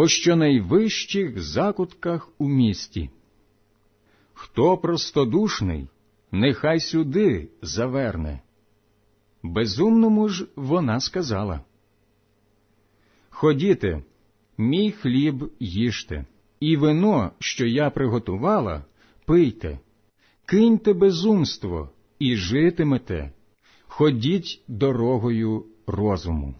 по щонайвищих закутках у місті. Хто простодушний, нехай сюди заверне. Безумному ж вона сказала. Ходіте, мій хліб їжте, і вино, що я приготувала, пийте, киньте безумство і житимете, ходіть дорогою розуму.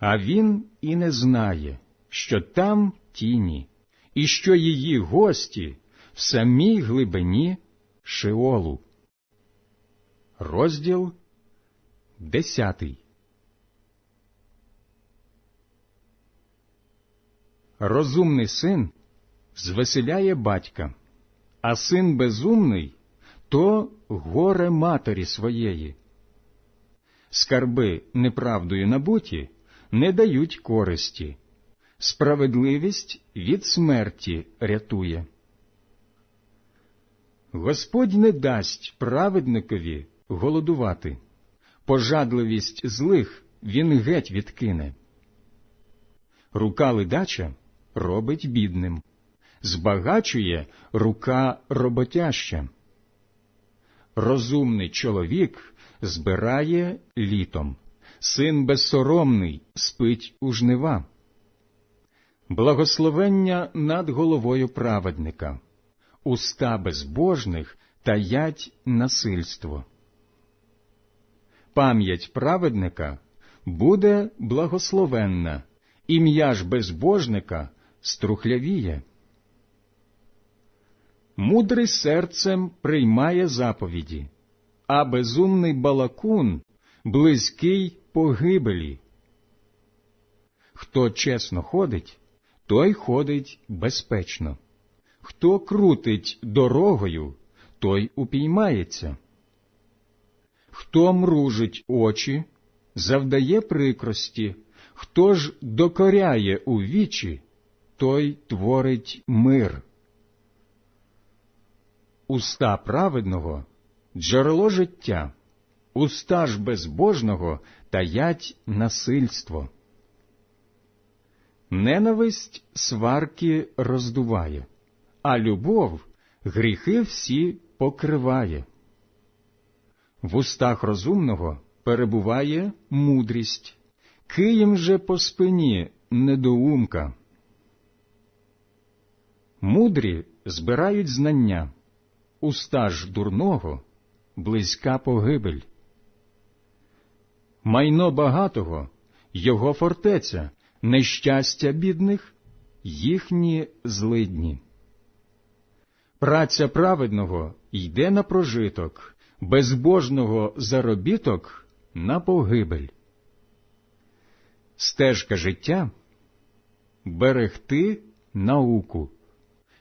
А він і не знає, що там тіні, і що її гості в самій глибині Шеолу. Розділ десятий. Розумний син звеселяє батька, а син безумний то горе матері своєї. Скарби неправдою набуті не дають користі, справедливість від смерті рятує. Господь не дасть праведникові голодувати, пожадливість злих він геть відкине. Рука ледача робить бідним, збагачує рука роботяща. Розумний чоловік збирає літом, син безсоромний спить у жнива. Благословення над головою праведника, уста безбожних таять насильство. Пам'ять праведника буде благословенна, ім'я ж безбожника струхлявіє. Мудрий серцем приймає заповіді, а безумний балакун близький погибелі. Хто чесно ходить, той ходить безпечно. Хто крутить дорогою, той упіймається. Хто мружить очі, завдає прикрості, хто ж докоряє у вічі, той творить мир. Уста праведного джерело життя, уста ж безбожного таять насильство. Ненависть сварки роздуває, а любов гріхи всі покриває. В устах розумного перебуває мудрість, києм же по спині недоумка. Мудрі збирають знання, уста ж дурного близька погибель. Майно багатого його фортеця, нещастя бідних їхні злидні. Праця праведного йде на прожиток, безбожного заробіток на погибель. Стежка життя берегти науку.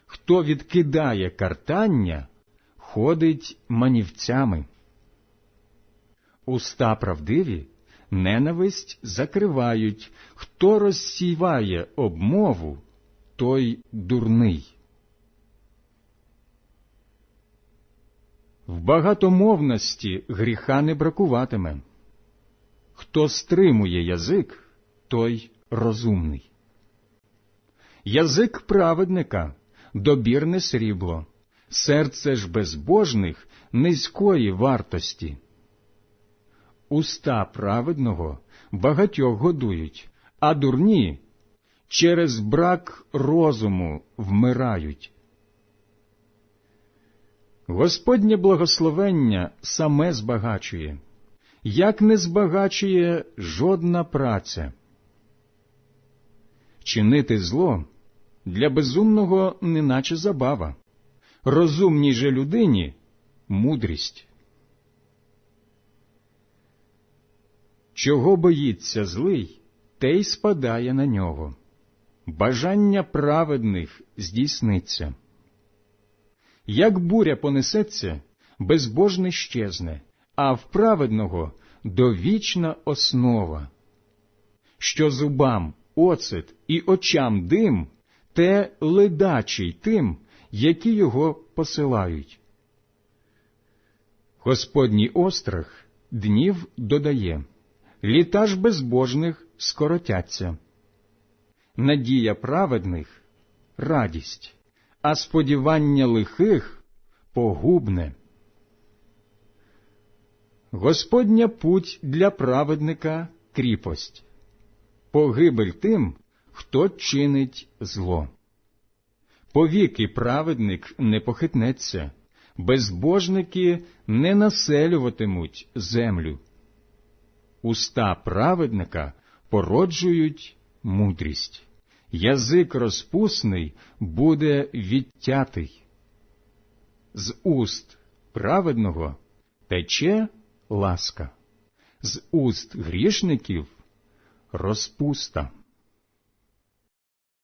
Хто відкидає картання, ходить манівцями. Уста правдиві ненависть закривають, хто розсіває обмову, той дурний. В багатомовності гріха не бракуватиме. Хто стримує язик, той розумний. Язик праведника добірне срібло, серце ж безбожних низької вартості. Уста праведного багатьох годують, а дурні через брак розуму вмирають. Господнє благословення саме збагачує, як не збагачує жодна праця. Чинити зло для безумного неначе забава, розумній же людині мудрість. Чого боїться злий, те й спадає на нього. Бажання праведних здійсниться. Як буря понесеться, безбожний щезне, а в праведного довічна основа. Що зубам оцет і очам дим, те ледачий тим, які його посилають. Господній острах днів додає, літа ж безбожних скоротяться. Надія праведних радість, а сподівання лихих погубне. Господня путь для праведника кріпость, погибель тим, хто чинить зло. Повіки праведник не похитнеться, безбожники не населюватимуть землю. Уста праведника породжують мудрість, язик розпусний буде відтятий. З уст праведного тече ласка, з уст грішників розпуста.